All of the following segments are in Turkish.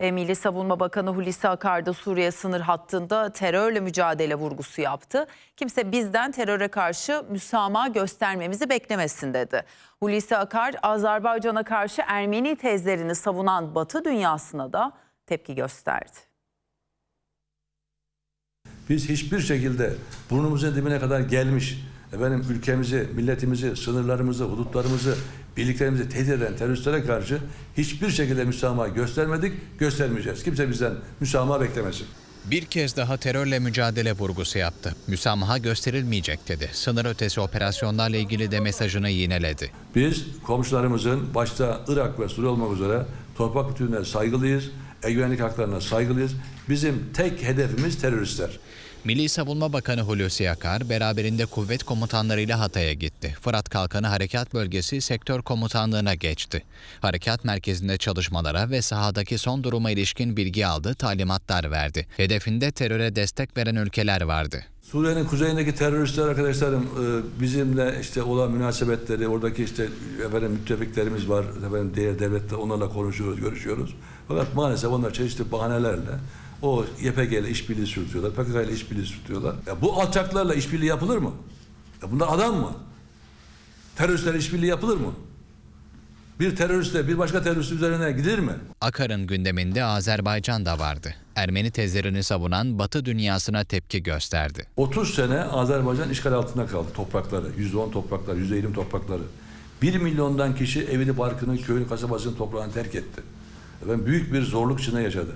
E, Milli Savunma Bakanı Hulusi Akar da Suriye sınır hattında terörle mücadele vurgusu yaptı. Kimse bizden teröre karşı müsamaha göstermemizi beklemesin dedi. Hulusi Akar, Azerbaycan'a karşı Ermeni tezlerini savunan Batı dünyasına da tepki gösterdi. Biz hiçbir şekilde burnumuzun dibine kadar gelmiş efendim ülkemizi, milletimizi, sınırlarımızı, hudutlarımızı, birliklerimizi tehdit eden teröristlere karşı hiçbir şekilde müsamaha göstermedik, göstermeyeceğiz. Kimse bizden müsamaha beklemesin. Bir kez daha terörle mücadele vurgusu yaptı. Müsamaha gösterilmeyecek dedi. Sınır ötesi operasyonlarla ilgili de mesajını yineledi. Biz komşularımızın başta Irak ve Suriye olmak üzere toprak bütünlüğüne saygılıyız, egemenlik haklarına saygılıyız. Bizim tek hedefimiz teröristler. Milli Savunma Bakanı Hulusi Akar beraberinde kuvvet komutanlarıyla Hatay'a gitti. Fırat Kalkanı Harekat Bölgesi Sektör Komutanlığı'na geçti. Harekat merkezinde çalışmalara ve sahadaki son duruma ilişkin bilgi aldı, talimatlar verdi. Hedefinde teröre destek veren ülkeler vardı. Suriye'nin kuzeyindeki teröristler arkadaşlarım e, bizimle işte olan münasebetleri, oradaki işte efendim müttefiklerimiz var, efendim diğer devletler onlarla konuşuyoruz, görüşüyoruz. Fakat maalesef onlar çeşitli bahanelerle o YPG ile işbirliği sürtüyorlar, PKK ile işbirliği sürtüyorlar. Ya bu alçaklarla işbirliği yapılır mı? Ya bunlar adam mı? Teröristlerle işbirliği yapılır mı? Bir teröristle bir başka terörist üzerine gidilir mi? Akar'ın gündeminde Azerbaycan da vardı. Ermeni tezlerini savunan Batı dünyasına tepki gösterdi. 30 sene Azerbaycan işgal altında kaldı toprakları. %10 topraklar, %20 toprakları. 1 milyondan kişi evini, barkını, köyünü, kasabasını, toprağını terk etti. Efendim büyük bir zorluk içinde yaşadı.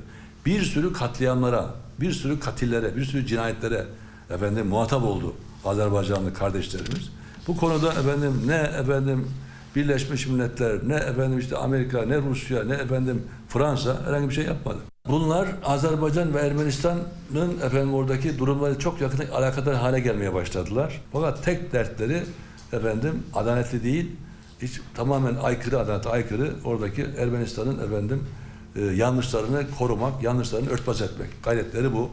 Bir sürü katliamlara, bir sürü katillere, bir sürü cinayetlere efendim muhatap oldu Azerbaycanlı kardeşlerimiz. Bu konuda efendim ne efendim Birleşmiş Milletler, ne efendim işte Amerika, ne Rusya, ne efendim Fransa herhangi bir şey yapmadı. Bunlar Azerbaycan ve Ermenistan'ın efendim oradaki durumları çok yakın alakadar hale gelmeye başladılar. Fakat tek dertleri efendim adaletli değil, hiç tamamen aykırı adalete aykırı oradaki Ermenistan'ın efendim e, yanlışlarını korumak, yanlışlarını örtbas etmek. Gayretleri bu.